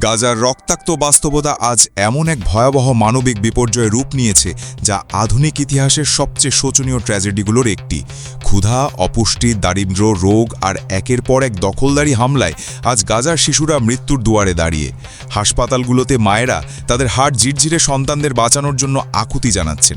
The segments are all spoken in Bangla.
গাজার রক্তাক্ত বাস্তবতা আজ এমন এক ভয়াবহ মানবিক বিপর্যয়ে রূপ নিয়েছে, যা আধুনিক ইতিহাসের সবচেয়ে শোচনীয় ট্র্যাজেডিগুলোর একটি। ক্ষুধা, অপুষ্টি দারিদ্র্য রোগ আর একের পর এক দখলদারি হামলায় আজ গাজার শিশুরা মৃত্যুর দুয়ারে দাঁড়িয়ে। হাসপাতালগুলোতে মায়েরা তাদের হাড় জিরজিরে সন্তানদের বাঁচানোর জন্য আকুতি জানাচ্ছেন।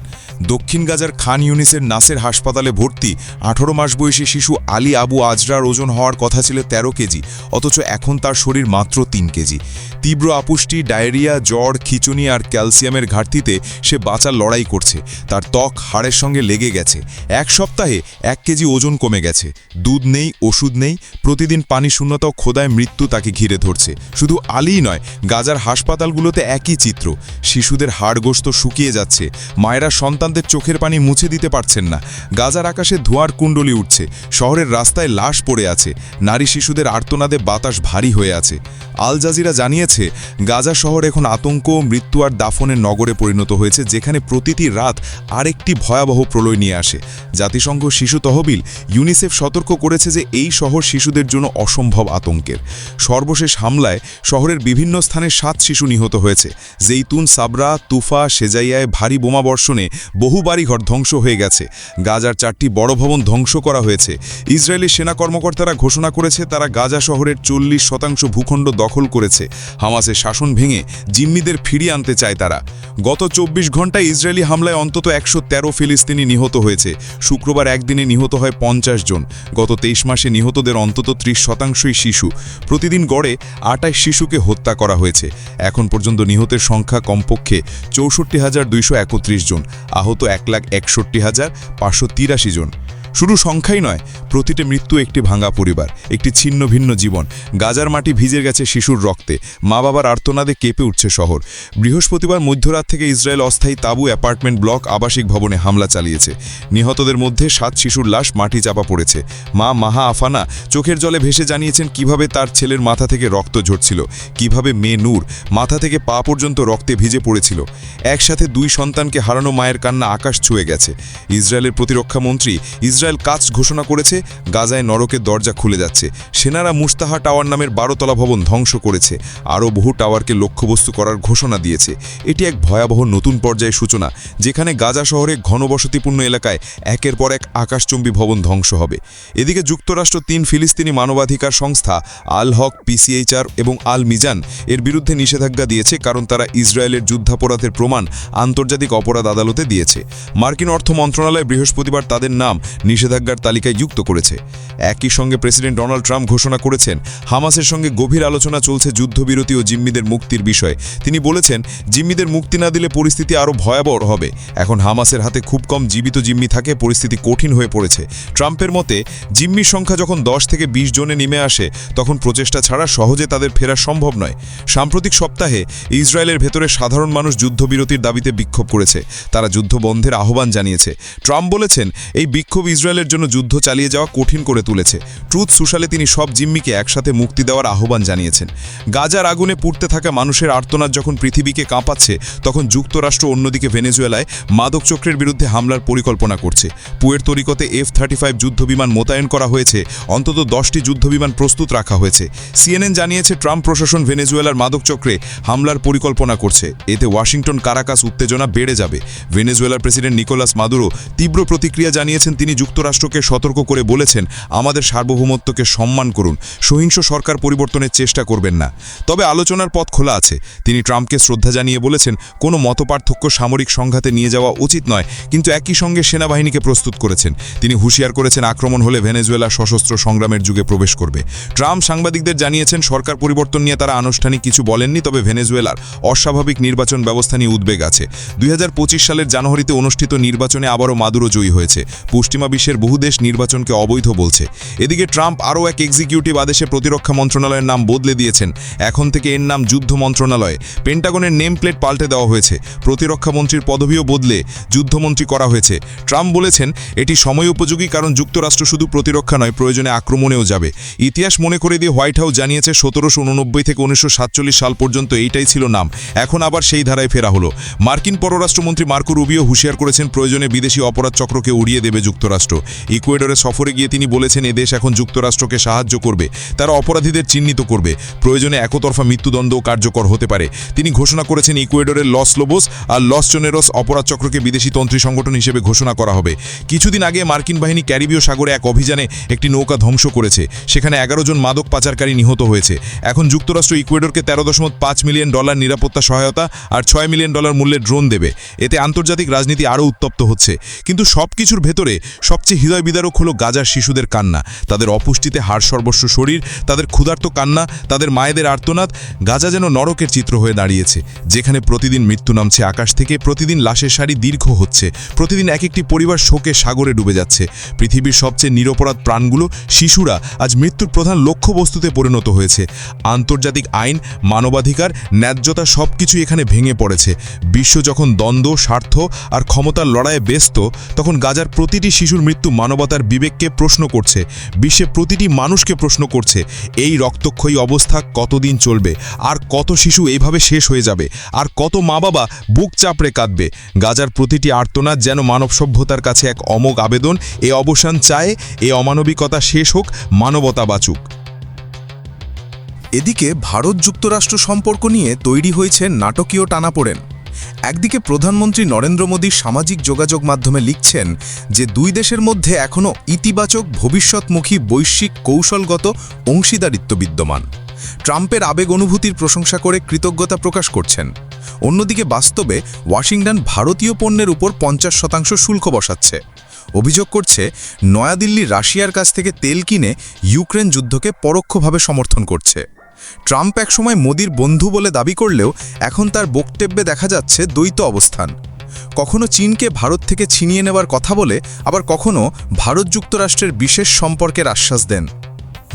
দক্ষিণ গাজার খান ইউনিসের নাসের হাসপাতালে ভর্তি আঠারো মাস বয়সী শিশু আলী আবু আজরার ওজন হওয়ার কথা ছিল ১৩ কেজি, অথচ এখন তার শরীর মাত্র তিন কেজি। তীব্র আপুষ্টি, ডায়রিয়া, জ্বর, খিচুনি আর ক্যালসিয়ামের ঘাটতিতে সে বাঁচার লড়াই করছে। তার ত্বক হাড়ের সঙ্গে লেগে গেছে। এক সপ্তাহে এক কেজি ওজন কমে গেছে। দুধ নেই, ওষুধ নেই, প্রতিদিন পানি শূন্যতা ও খোদায় মৃত্যু তাকে ঘিরে ধরছে। শুধু আলীই নয়, গাজার হাসপাতালগুলোতে একই চিত্র। শিশুদের হাড়গোস্ত শুকিয়ে যাচ্ছে। মায়েরা সন্তানদের চোখের পানি মুছে দিতে পারছেন না। গাজার আকাশে ধোঁয়ার কুণ্ডলি উঠছে। শহরের রাস্তায় লাশ পড়ে আছে। নারী শিশুদের আর্তনাদে বাতাস ভারী হয়ে আছে। আল জাজিরা জানিয়েছে, গাজা শহর এখন আতঙ্ক, মৃত্যু আর দাফনের নগরে পরিণত হয়েছে, যেখানে প্রতিটি রাত আরেকটি ভয়াবহ প্রলয় নিয়ে আসে। জাতিসংঘ শিশু তহবিল, ইউনিসেফ সতর্ক করেছে যে এই শহর শিশুদের জন্য অসম্ভব আতঙ্কের। সর্বশেষ হামলায় শহরের বিভিন্ন স্থানে সাত শিশু নিহত হয়েছে। জেইতুন, সাবরা, তুফা সেজাইয়ায় ভারী বোমাবর্ষণে বহু বাড়িঘর ধ্বংস হয়ে গেছে। গাজার চারটি বড় ভবন ধ্বংস করা হয়েছে। ইসরায়েলি সেনা কর্মকর্তারা ঘোষণা করেছে, তারা গাজা শহরের চল্লিশ শতাংশ ভূখণ্ড দখল করেছে। হামাসের শাসন ভেঙে জিম্মিদের ফিরিয়ে আনতে চায় তারা। গত চব্বিশ ঘন্টায় ইসরায়েলি হামলায় অন্তত একশো তেরো ফিলিস্তিনি নিহত হয়েছে। শুক্রবার একদিনে নিহত হয় পঞ্চাশ জন। গত তেইশ মাসে নিহতদের অন্তত ত্রিশ শতাংশই শিশু। প্রতিদিন গড়ে আটাইশ শিশুকে হত্যা করা হয়েছে। এখন পর্যন্ত নিহতের সংখ্যা কমপক্ষে চৌষট্টি হাজার দুইশো একত্রিশ জন। আহত এক লাখ একষট্টি হাজার পাঁচশো তিরাশি জন। শুধু সংখ্যাই নয়, প্রতিটি মৃত্যু একটি ভাঙা পরিবার, একটি ছিন্ন ভিন্ন জীবন। গাজার মাটি ভিজে গেছে শিশুর রক্তে। মা বাবার আর্তনাদে কেঁপে উঠছে শহর। বৃহস্পতিবার মধ্যরাত থেকে ইসরায়েল অস্থায়ী তাবু অ্যাপার্টমেন্ট ব্লক আবাসিক ভবনে হামলা চালিয়েছে। নিহতদের মধ্যে সাত শিশুর লাশ মাটি চাপা পড়েছে। মা মাহা আফানা চোখের জলে ভেসে জানিয়েছেন কীভাবে তার ছেলের মাথা থেকে রক্ত ঝরছিল, কীভাবে মেয়ে নূর মাথা থেকে পা পর্যন্ত রক্তে ভিজে পড়েছিল। একসাথে দুই সন্তানকে হারানো মায়ের কান্না আকাশ ছুঁয়ে গেছে। ইসরায়েলের প্রতিরক্ষা মন্ত্রী ইসরায়েল কাজ ঘোষণা করেছে, গাজায় নরকের দরজা খুলে যাচ্ছে। সেনারা মুস্তাহা টাওয়ার নামের বারোতলা ভবন ধ্বংস করেছে। আরও বহু টাওয়ারকে লক্ষ্যবস্তু করার ঘোষণা দিয়েছে। এটি এক ভয়াবহ নতুন পর্যায়ের সূচনা, যেখানে গাজা শহরে ঘনবসতিপূর্ণ এলাকায় একের পর এক আকাশচুম্বী ভবন ধ্বংস হবে। এদিকে যুক্তরাষ্ট্র, তিন ফিলিস্তিনি মানবাধিকার সংস্থা, আল হক, পিসিএইচআর এবং আল মিজান এর বিরুদ্ধে নিষেধাজ্ঞা দিয়েছে, কারণ তারা ইসরায়েলের যুদ্ধাপরাধের প্রমাণ আন্তর্জাতিক অপরাধ আদালতে দিয়েছে। মার্কিন অর্থ মন্ত্রণালয় বৃহস্পতিবার তাদের নাম নিষেধাজ্ঞার তালিকায় যুক্ত করেছে। একই সঙ্গে প্রেসিডেন্ট ডোনাল্ড ট্রাম্প ঘোষণা করেছেন, হামাসের সঙ্গে গভীর আলোচনা চলছে যুদ্ধবিরতি ও জিম্মিদের মুক্তির বিষয়ে। তিনি বলেছেন, জিম্মিদের মুক্তি না দিলে পরিস্থিতি আরও ভয়াবহ হবে। এখন হামাসের হাতে খুব কম জীবিত জিম্মি থাকে, পরিস্থিতি কঠিন হয়ে পড়েছে। ট্রাম্পের মতে, জিম্মির সংখ্যা যখন দশ থেকে ২০ জনে নেমে আসে, তখন প্রচেষ্টা ছাড়া সহজে তাদের ফেরা সম্ভব নয়। সাম্প্রতিক সপ্তাহে ইসরায়েলের ভেতরে সাধারণ মানুষ যুদ্ধবিরতির দাবিতে বিক্ষোভ করেছে। তারা যুদ্ধ বন্ধের আহ্বান জানিয়েছে। ট্রাম্প বলেছেন, এই বিক্ষোভ ইসরায়েলের জন্য যুদ্ধ চালিয়ে যাওয়া কঠিন করে তুলেছে। ট্রুথ সুশালে তিনি সব জিম্মিকে একসাথে মুক্তি দেওয়ার আহ্বান জানিয়েছেন। গাজার আগুনে পুড়তে থাকা মানুষের আর্তনাদ যখন পৃথিবীকে কাঁপাচ্ছে, তখন যুক্তরাষ্ট্র অন্যদিকে ভেনেজুয়েলায় মাদক চক্রের বিরুদ্ধে হামলার পরিকল্পনা করছে। পুয়ের তরিকতে এফ থার্টি ফাইভ যুদ্ধবিমান মোতায়েন করা হয়েছে। অন্তত দশটি যুদ্ধবিমান প্রস্তুত রাখা হয়েছে। সিএনএন জানিয়েছে ট্রাম্প প্রশাসন ভেনেজুয়েলার মাদক চক্রে হামলার পরিকল্পনা করছে। এতে ওয়াশিংটন, কারাকাস উত্তেজনা বেড়ে যাবে। ভেনেজুয়েলার প্রেসিডেন্ট নিকোলাস মাদুরো তীব্র প্রতিক্রিয়া জানিয়েছেন তিনি যুক্তরাষ্ট্রকে সতর্ক করে বলেছেন, আমাদের সার্বভৌমত্বকে সম্মান করুন, সহিংস সরকার পরিবর্তনের চেষ্টা করবেন না। তবে আলোচনার পথ খোলা আছে। তিনি ট্রাম্পকে শ্রদ্ধা জানিয়ে বলেছেন, কোনো মতপার্থক্য সামরিক সংঘাতে নিয়ে যাওয়া উচিত নয়, কিন্তু একই সঙ্গে সেনাবাহিনীকে প্রস্তুত করেছেন। তিনি হুঁশিয়ার করেছেন, আক্রমণ হলে ভেনেজুয়েলা সশস্ত্র সংগ্রামের যুগে প্রবেশ করবে। ট্রাম্প সাংবাদিকদের জানিয়েছেন, সরকার পরিবর্তন নিয়ে তারা আনুষ্ঠানিক কিছু বলেননি, তবে ভেনেজুয়েলার অস্বাভাবিক নির্বাচন ব্যবস্থা নিয়ে উদ্বেগ আছে। দুই হাজার পঁচিশ সালের জানুয়ারিতে অনুষ্ঠিত নির্বাচনে আবারও মাদুরো জয়ী হয়েছে। পশ্চিমা বিশ্বের বহু দেশ নির্বাচনকে অবৈধ বলছে। এদিকে ট্রাম্প আরও এক এক্সিকিউটিভ আদেশে প্রতিরক্ষা মন্ত্রণালয়ের নাম বদলে দিয়েছেন। এখন থেকে এর নাম যুদ্ধ মন্ত্রণালয়। পেন্টাগনের নেম প্লেট পাল্টে দেওয়া হয়েছে। প্রতিরক্ষা মন্ত্রীর পদবিও বদলে যুদ্ধমন্ত্রী করা হয়েছে। ট্রাম্প বলেছেন, এটি সময় উপযোগী কারণ যুক্তরাষ্ট্র শুধু প্রতিরক্ষা নয়, প্রয়োজনে আক্রমণেও যাবে। ইতিহাস মনে করে দিয়ে হোয়াইট হাউস জানিয়েছে, সতেরোশো উননব্বই থেকে উনিশশো সাতচল্লিশ সাল পর্যন্ত এইটাই ছিল নাম। এখন আবার সেই ধারায় ফেরা হলো। মার্কিন পররাষ্ট্রমন্ত্রী মার্কো রুবিও হুঁশিয়ার করেছেন, প্রয়োজনে বিদেশি অপরাধ চক্রকে উড়িয়ে দেবে যুক্তরাষ্ট্র। ইকুয়েডরে সফরে গিয়ে তিনি বলেছেন এদেশ এখন যুক্তরাষ্ট্রকে সাহায্য করবে, তারা অপরাধীদের চিহ্নিত করবে। প্রয়োজনে একতরফা মৃত্যুদণ্ডও কার্যকর হতে পারে। তিনি ঘোষণা করেছেন ইকুয়েডরের লস লোবোস আর লস চোনেরস অপরাধ চক্রকে বিদেশি তন্ত্রী সংগঠন হিসেবে ঘোষণা করা হবে। কিছুদিন আগে মার্কিন বাহিনী ক্যারিবীয় সাগরে এক অভিযানে একটি নৌকা ধ্বংস করেছে। সেখানে এগারো জন মাদক পাচারকারী নিহত হয়েছে। এখন যুক্তরাষ্ট্র ইকুয়েডরকে তেরো দশমিক পাঁচ মিলিয়ন ডলার নিরাপত্তা সহায়তা আর ছয় মিলিয়ন ডলার মূল্যের ড্রোন দেবে। এতে আন্তর্জাতিক রাজনীতি আরও উত্তপ্ত হচ্ছে। কিন্তু সব কিছুর ভেতরে সবচেয়ে হৃদয় বিদারক হলো গাজার শিশুদের কান্না। তাদের অপুষ্টিতে হাড় সর্বস্ব শরীর, তাদের ক্ষুধার্ত কান্না, তাদের মায়েদের আর্তনাদ, গাজা যেন নরকের চিত্র হয়ে দাঁড়িয়েছে। যেখানে প্রতিদিন মৃত্যু নামছে আকাশ থেকে, প্রতিদিন লাশের সারি দীর্ঘ হচ্ছে, প্রতিদিন এক একটি পরিবার শোকে সাগরে ডুবে যাচ্ছে। পৃথিবীর সবচেয়ে নিরপরাধ প্রাণগুলো শিশুরা আজ মৃত্যুর প্রধান লক্ষ্যবস্তুতে পরিণত হয়েছে। আন্তর্জাতিক আইন, মানবাধিকার, ন্যায্যতা সব কিছু এখানে ভেঙে পড়েছে। বিশ্ব যখন দ্বন্দ্ব, স্বার্থ আর ক্ষমতার লড়াইয়ে ব্যস্ত, তখন গাজার প্রতিটি শিশুর মৃত্যু মানবতার বিবেককে প্রশ্ন করছে, বিশ্বে প্রতিটি মানুষকে প্রশ্ন করছে, এই রক্তক্ষয়ী অবস্থা কতদিন চলবে, আর কত শিশু এইভাবে শেষ হয়ে যাবে, আর কত মা বাবা বুক চাপড়ে কাঁদবে। গাজার প্রতিটি আর্তনাদ যেন মানব সভ্যতার কাছে এক অমোঘ আবেদন, এ অবসান চায়, এ অমানবিকতা শেষ হোক, মানবতা বাঁচুক। এদিকে ভারত যুক্তরাষ্ট্র সম্পর্ক নিয়ে তৈরি হয়েছে নাটকীয় টানাপোড়েন। একদিকে প্রধানমন্ত্রী নরেন্দ্র মোদী সামাজিক যোগাযোগ মাধ্যমে লিখছেন যে দুই দেশের মধ্যে এখনও ইতিবাচক, ভবিষ্যৎমুখী, বৈশ্বিক, কৌশলগত, অংশীদারিত্ব বিদ্যমান। ট্রাম্পের আবেগ অনুভূতির প্রশংসা করে কৃতজ্ঞতা প্রকাশ করছেন। অন্যদিকে বাস্তবে ওয়াশিংটন ভারতীয় পণ্যের উপর পঞ্চাশ শতাংশ শুল্ক বসাচ্ছে। অভিযোগ করছে, নয়াদিল্লি রাশিয়ার কাছ থেকে তেল কিনে ইউক্রেন যুদ্ধকে পরোক্ষভাবে সমর্থন করছে। ট্রাম্প একসময় মোদির বন্ধু বলে দাবি করলেও এখন তার বক্তব্যে দেখা যাচ্ছে দ্বৈত অবস্থান। কখনো চীনকে ভারত থেকে ছিনিয়ে নেওয়ার কথা বলে আবার কখনো ভারত যুক্তরাষ্ট্রের বিশেষ সম্পর্কের আশ্বাস দেন।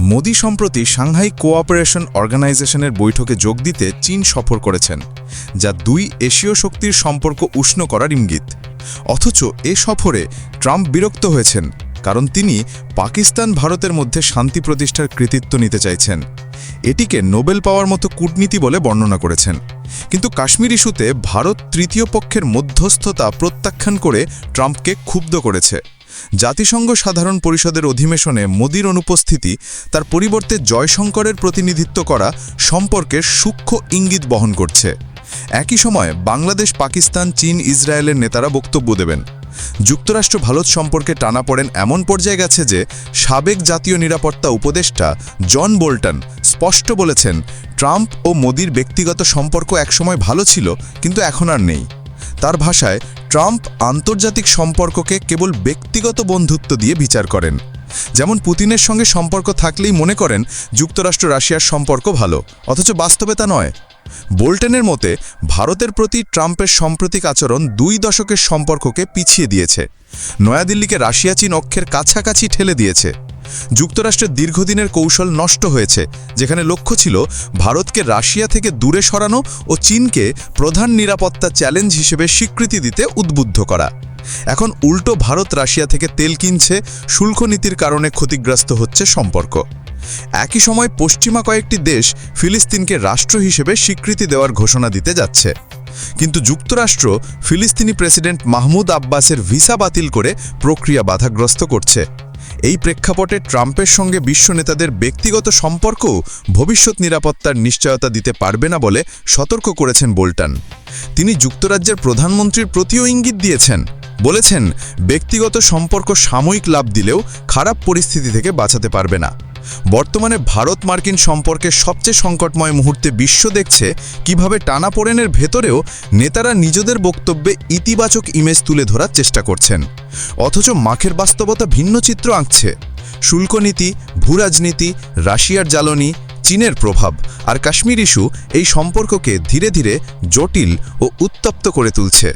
মোদি সম্প্রতি সাংহাই কোঅপারেশন অর্গানাইজেশনের বৈঠকে যোগ দিতে চীন সফর করেছেন, যা দুই এশীয় শক্তির সম্পর্ক উষ্ণ করার ইঙ্গিত। অথচ এ সফরে ট্রাম্প বিরক্ত হয়েছেন। কারণ তিনি পাকিস্তান ভারতের মধ্যে শান্তি প্রতিষ্ঠার কৃতিত্ব নিতে চাইছেন। এটিকে নোবেল পাওয়ার মতো কূটনীতি বলে বর্ণনা করেছেন। কিন্তু কাশ্মীর ইস্যুতে ভারত তৃতীয় পক্ষের মধ্যস্থতা প্রত্যাখ্যান করে ট্রাম্পকে ক্ষুব্ধ করেছে। জাতিসংঘ সাধারণ পরিষদের অধিবেশনে মোদির অনুপস্থিতি, তার পরিবর্তে জয়শঙ্করের প্রতিনিধিত্ব করা সম্পর্কের সূক্ষ্ম ইঙ্গিত বহন করছে। একই সময় বাংলাদেশ, পাকিস্তান, চীন, ইসরায়েলের নেতারা বক্তব্য দেবেন। যুক্তরাষ্ট্র ভারত সম্পর্কে টানা পড়েন এমন পর্যায়ে গেছে যে সাবেক জাতীয় নিরাপত্তা উপদেষ্টা জন বোল্টন স্পষ্ট বলেছেন, ট্রাম্প ও মোদির ব্যক্তিগত সম্পর্ক একসময় ভালো ছিল, কিন্তু এখন আর নেই। তার ভাষায় ট্রাম্প আন্তর্জাতিক সম্পর্ককে কেবল ব্যক্তিগত বন্ধুত্ব দিয়ে বিচার করেন। যেমন পুতিনের সঙ্গে সম্পর্ক থাকলেই মনে করেন, যুক্তরাষ্ট্র রাশিয়ার সম্পর্ক ভালো, অথচ বাস্তবে তা নয়। বোল্টেনের মতে, ভারতের প্রতি ট্রাম্পের সাম্প্রতিক আচরণ দুই দশকের সম্পর্ককে পিছিয়ে দিয়েছে। নয়াদিল্লিকে রাশিয়া চীন অক্ষের কাছাকাছি ঠেলে দিয়েছে। যুক্তরাষ্ট্রের দীর্ঘদিনের কৌশল নষ্ট হয়েছে, যেখানে লক্ষ্য ছিল ভারতকে রাশিয়া থেকে দূরে সরানো ও চীনকে প্রধান নিরাপত্তা চ্যালেঞ্জ হিসেবে স্বীকৃতি দিতে উদ্বুদ্ধ করা। এখন উল্টো ভারত রাশিয়া থেকে তেল কিনছে, শুল্ক নীতির কারণে ক্ষতিগ্রস্ত হচ্ছে সম্পর্ক। একই সময় পশ্চিমা কয়েকটি দেশ ফিলিস্তিনকে রাষ্ট্র হিসেবে স্বীকৃতি দেওয়ার ঘোষণা দিতে যাচ্ছে। কিন্তু যুক্তরাষ্ট্র ফিলিস্তিনি প্রেসিডেন্ট মাহমুদ আব্বাসের ভিসা বাতিল করে প্রক্রিয়া বাধাগ্রস্ত করছে। এই প্রেক্ষাপটে ট্রাম্পের সঙ্গে বিশ্ব নেতাদের ব্যক্তিগত সম্পর্ক ভবিষ্যৎ নিরাপত্তার নিশ্চয়তা দিতে পারবে না বলে সতর্ক করেছেন বোল্টন। তিনি যুক্তরাজ্যের প্রধানমন্ত্রীর প্রতিও ইঙ্গিত দিয়েছেন। বলেছেন, ব্যক্তিগত সম্পর্ক সাময়িক লাভ দিলেও খারাপ পরিস্থিতি থেকে বাঁচাতে পারবে না। বর্তমানে ভারত মার্কিন সম্পর্কের সবচেয়ে সংকটময় মুহূর্তে বিশ্ব দেখছে কীভাবে টানাপোড়েনের ভেতরেও নেতারা নিজেদের বক্তব্যে ইতিবাচক ইমেজ তুলে ধরার চেষ্টা করছেন। অথচ মাখের বাস্তবতা ভিন্ন চিত্র আঁকছে। শুল্কনীতি ভূরাজনীতি রাশিয়ার জ্বালনি, চীনের প্রভাব আর কাশ্মীর ইস্যু এই সম্পর্ককে ধীরে ধীরে জটিল ও উত্তপ্ত করে তুলছে।